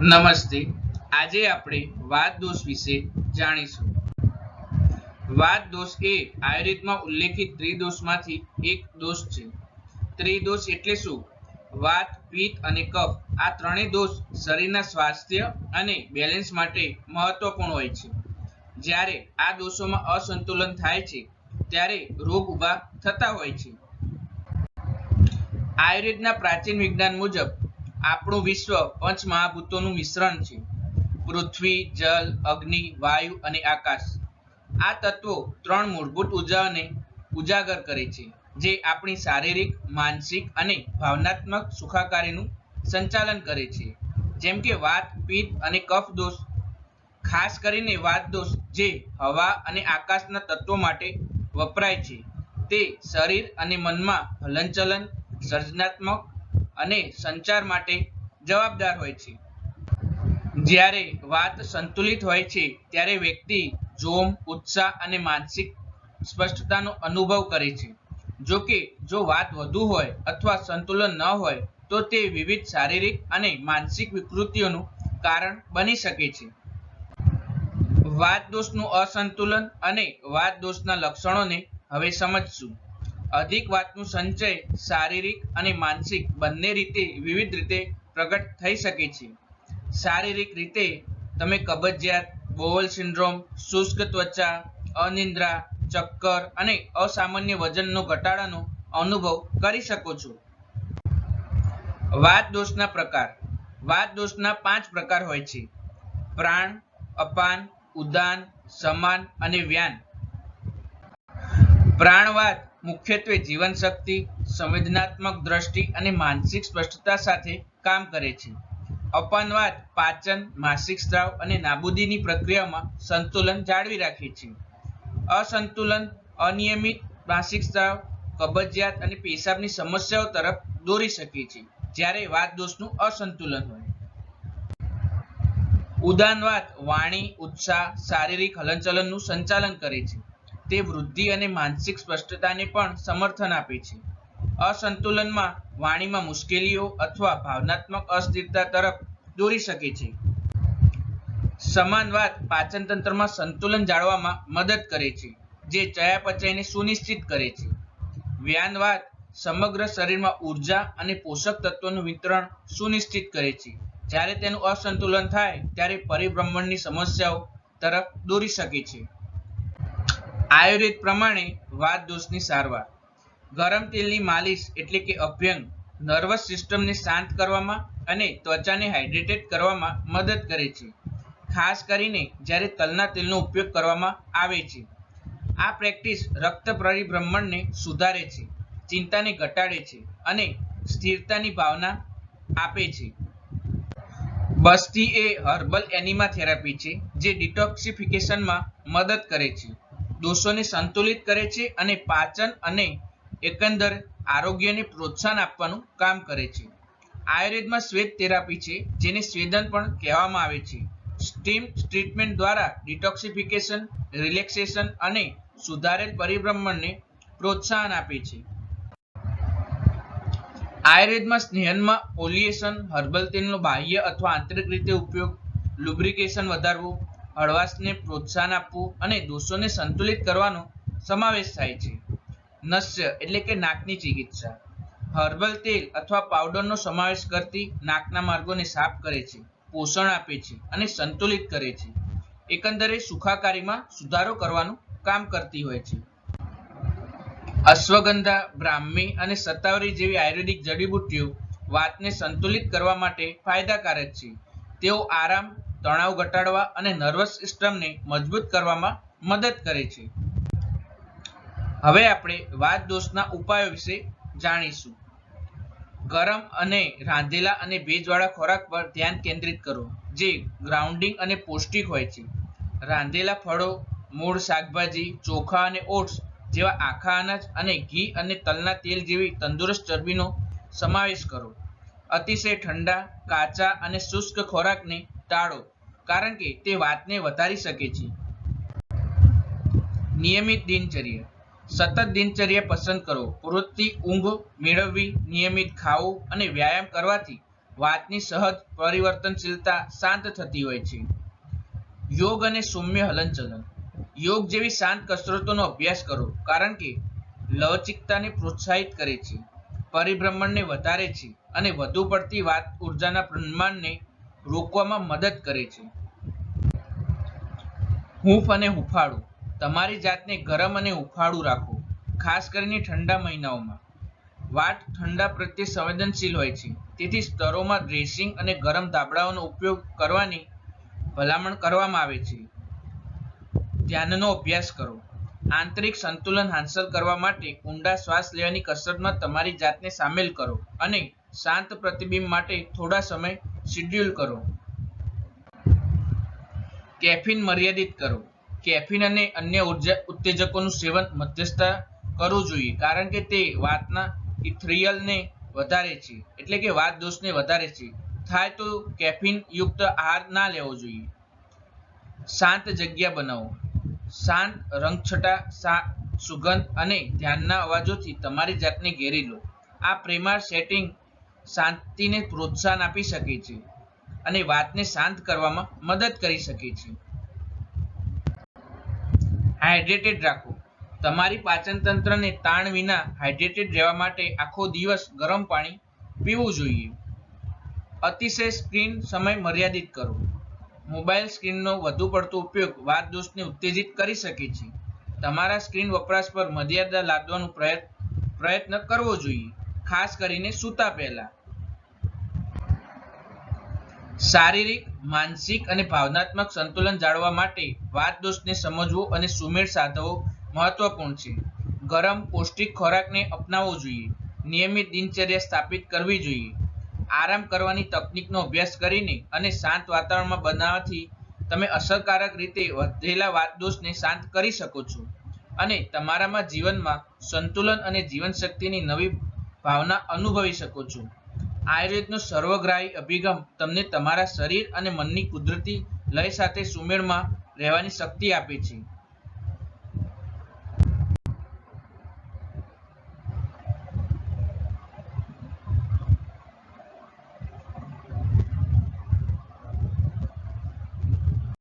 નમસ્તે. આજે આપણે વાત દોષ વિશે જાણીશું. વાત દોષ એ આયુર્વેદમાં ઉલ્લેખિત ત્રિદોષમાંથી એક દોષ છે. ત્રિદોષ એટલે શું? વાત, પિત્ત અને કફ આ ત્રણેય દોષ શરીરના સ્વાસ્થ્ય અને બેલેન્સ માટે મહત્વપૂર્ણ હોય છે. જ્યારે આ દોષોમાં અસંતુલન થાય છે, ત્યારે રોગ ઊભા થતા હોય છે. આયુર્વેદના પ્રાચીન વિજ્ઞાન મુજબ આપણું વિશ્વ પંચ મહાભૂતોનું મિશ્રણ છે. પૃથ્વી, જલ, અગ્નિ, વાયુ અને આકાશ. આ તત્વો ત્રણ મૂળભૂત ઉર્જાઓને ઉજાગર કરે છે, જે આપણી શારીરિક, માનસિક અને ભાવનાત્મક સુખાકારીનું સંચાલન કરે છે. જેમ કે વાત, પિત્ત અને કફ દોષ. ખાસ કરીને વાત દોષ જે હવા અને આકાશના તત્વો માટે વપરાય છે. તે શરીર અને મનમાં હલનચલન, સર્જનાત્મક અને સંચાર માટે જવાબદાર હોય છે. જ્યારે વાત સંતુલિત હોય છે, ત્યારે વ્યક્તિ જોમ, ઉત્સાહ અને માનસિક સ્પષ્ટતાનો અનુભવ કરે છે. જો કે, જો વાત વધુ હોય અથવા સંતુલન ન હોય, તો તે વિવિધ શારીરિક અને માનસિક વિકૃતિઓનું કારણ બની શકે છે. વાત દોષનું અસંતુલન અને વાત દોષના લક્ષણોને હવે સમજશું. અધિક વાતનું સંચય શારીરિક અને માનસિક બંને રીતે વિવિધ રીતે પ્રગટ થઈ શકે છે. શારીરિક રીતે તમે કબજિયાત બોવલ સિન્ડ્રોમ, શુષ્ક ત્વચા, અનિદ્રા, ચક્કર અને અસામાન્ય વજનનો ઘટાડાનો અનુભવ કરી શકો છો. વાત દોષના પ્રકાર. વાત દોષના પાંચ પ્રકાર હોય છે. પ્રાણ, અપાન, ઉદાન, સમાન અને વ્યાન. પ્રાણવાત મુખ્યત્વે જીવન શક્તિ સંવેદનાત્મક દ્રષ્ટિ અને માનસિક સ્પષ્ટતા સાથે કામ કરે છે. અપનવાદ પાચન, માસિક સ્ત્રાવ અને નાબૂદીની પ્રક્રિયામાં સંતુલન જાળવી રાખે છે. અસંતુલન, અનિયમિત માસિક સ્ત્રાવ, કબજિયાત અને પેશાબની સમસ્યાઓ તરફ દોરી શકે છે, જ્યારે વાત દોષનું અસંતુલન હોય. ઉદાનવાદ, વાણી, ઉત્સાહ, શારીરિક હલનચલનનું સંચાલન કરે છે. તે વૃદ્ધિ અને માનસિક સ્પષ્ટતાને પણ સમર્થન આપે છે. અસંતુલનમાં, વાણીમાં મુશ્કેલીઓ અથવા ભાવનાત્મક અસ્થિરતા તરફ દોરી શકે છે. સમાનવાત પાચન તંત્રમાં સંતુલન જાળવવામાં મદદ કરે છે, જે ચયાપચયને સુનિશ્ચિત કરે છે. વ્યાનવાત સમગ્ર શરીરમાં ઊર્જા અને પોષક તત્વોનું વિતરણ સુનિશ્ચિત કરે છે. જ્યારે તેનું અસંતુલન થાય, ત્યારે પરિભ્રમણની સમસ્યાઓ તરફ દોરી શકે છે. આયુર્વેદ પ્રમાણે વાત દોષની સારવાર. ગરમ તેલની માલિશ એટલે કે અભ્યંગ નર્વસ સિસ્ટમને શાંત કરવામાં અને ત્વચાને હાઇડ્રેટેડ કરવામાં મદદ કરે છે. ખાસ કરીને જ્યારે તલના તેલનો ઉપયોગ કરવામાં આવે છે. આ પ્રેક્ટિસ રક્ત પરિભ્રમણને સુધારે છે, ચિંતાને ઘટાડે છે અને સ્થિરતાની ભાવના આપે છે. બસ્તી એ હર્બલ એનિમા થેરાપી છે, જે ડિટોક્સિફિકેશનમાં મદદ કરે છે. દોષોને સંતુલિત કરે છે અને પાચન અને એકંદર આરોગ્યને પ્રોત્સાહન આપવાનું કામ કરે છે. આયુર્વેદમાં શ્વેત થેરાપી છે, જેને સ્વેદન પણ કહેવામાં આવે છે. સ્ટીમ ટ્રીટમેન્ટ દ્વારા ડિટોક્સિફિકેશન, રિલેક્સેશન અને સુધારેલ પરિભ્રમણને પ્રોત્સાહન આપે છે. આયુર્વેદમાં સ્નેહનમાં ઓલિએશન, હર્બલ તેલનો બાહ્ય અથવા આંતરિક રીતે ઉપયોગ, લુબ્રિકેશન વધારવું હળવાશને પ્રોત્સાહન આપવું અને દોષોને સંતુલિત કરવાનો સમાવેશ થાય છે. નસ્ય એટલે કે નાકની ચિકિત્સા. હર્બલ તેલ અથવા પાવડરનો સમાવેશ કરતી નાકના માર્ગોને સાફ કરે છે, પોષણ આપે છે અને સંતુલિત કરે છે. એકંદરે સુખાકારીમાં સુધારો કરવાનું કામ કરતી હોય છે. અશ્વગંધા, બ્રાહ્મી અને સત્તાવરી જેવી આયુર્વેદિક જડીબુટ્ટીઓ વાતને સંતુલિત કરવા માટે ફાયદાકારક છે. તેઓ આરામ તણાવ ઘટાડવા અને નર્વસ સિસ્ટમને મજબૂત કરવામાં મદદ કરે છે. હવે આપણે વાત દોષના ઉપાયો વિશે જાણીશું. ગરમ અને રાંધેલા અને ભેજવાળા ખોરાક પર ધ્યાન કેન્દ્રિત કરો, જે ગ્રાઉન્ડિંગ અને પૌષ્ટિક હોય છે. રાંધેલા ફળો, મૂળ શાકભાજી, ચોખા અને ઓટ્સ જેવા આખા અનાજ અને ઘી અને તલના તેલ જેવી તંદુરસ્ત ચરબીનો સમાવેશ કરો. અતિશય ઠંડા, કાચા અને શુષ્ક ખોરાકને ટાળો. કારણ કે તે વાતને વધારી શકે છે. નિયમિત દિનચર્યા. સતત દિનચર્યા પસંદ કરો. પૂરતી ઊંઘ મેળવવી, નિયમિત ખાવું અને વ્યાયામ કરવાથી વાતની સહજ પરિવર્તનશીલતા શાંત થતી હોય છે. યોગ અને સૌમ્ય હલનચલન. યોગ જેવી શાંત કસરતોનો અભ્યાસ કરો કારણ કે લવચિકતાને પ્રોત્સાહિત કરે છે, પરિભ્રમણને વધારે છે અને વધુ પડતી વાત ઉર્જાના પ્રમાણને રોકવામાં મદદ કરે છે. હૂંફ અને હુંફાળું. તમારી જાતને ગરમ અને હૂંફાળું રાખો, ખાસ કરીને ઠંડા મહિનાઓમાં. વાટ ઠંડા પ્રત્યે સંવેદનશીલ હોય છે. તેથી સ્તરોમાં ડ્રેસિંગ અને ગરમ ધાબળાઓનો ઉપયોગ કરવાની, ભલામણ કરવામાં આવે છે. ધ્યાનનો અભ્યાસ કરો. આંતરિક સંતુલન હાંસલ કરવા માટે ઊંડા શ્વાસ લેવાની કસરતમાં તમારી જાતને સામેલ કરો અને શાંત પ્રતિબિંબ માટે થોડા સમય શેડ્યુલ કરો. કેફીન મર્યાદિત કરો. કેફીન અને અન્ય ઊર્જા ઉત્તેજકોનું સેવન મધ્યસ્થતા કરવું જોઈએ, કારણ કે તે વાતના ઇથ્રિયલને વધારે છે, એટલે કે વાત દોષને વધારે છે. થાય તો કેફીન યુક્ત આહાર ના લેવો જોઈએ. શાંત જગ્યા બનાવો. શાંત રંગછટા સુગંધ અને ધ્યાનના અવાજોથી તમારી જાતને ઘેરી લો. આ પ્રેમાળ સેટિંગ શાંતિને પ્રોત્સાહન આપી શકે છે. અને વાતને શાંત કરવામાં મદદ કરી શકે છે. હાઇડ્રેટેડ રાખો. તમારી પાચન તંત્રને તાણ વિના હાઇડ્રેટેડ રહેવા માટે આખો દિવસ ગરમ પાણી પીવું જોઈએ. અતિશય સ્ક્રીન સમય મર્યાદિત કરો. મોબાઈલ સ્ક્રીનનો વધુ પડતો ઉપયોગ વાત દોષને ઉત્તેજિત કરી શકે છે. તમારા સ્ક્રીન વપરાશ પર મર્યાદા લાદવાનો પ્રયત્ન કરવો જોઈએ. ખાસ કરીને સૂતા પહેલા. શારીરિક, માનસિક અને ભાવનાત્મક સંતુલન જાળવવા માટે વાત દોષને સમજવો અને સુમેળ સાધવો મહત્વપૂર્ણ છે. ગરમ પૌષ્ટિક ખોરાકને અપનાવવો જોઈએ. નિયમિત દિનચર્યા સ્થાપિત કરવી જોઈએ. આરામ કરવાની તકનિકનો અભ્યાસ કરીને અને શાંત વાતાવરણમાં બનાવવાથી તમે અસરકારક રીતે વધેલા વાત દોષને શાંત કરી શકો છો અને તમારામાં જીવનમાં સંતુલન અને જીવનશક્તિની નવી ભાવના અનુભવી શકો છો. આયુર્વેદનો સર્વગ્રાહી અભિગમ તમને તમારા શરીર અને મનની કુદરતી લય સાથે સુમેળમાં રહેવાની શક્તિ આપે છે.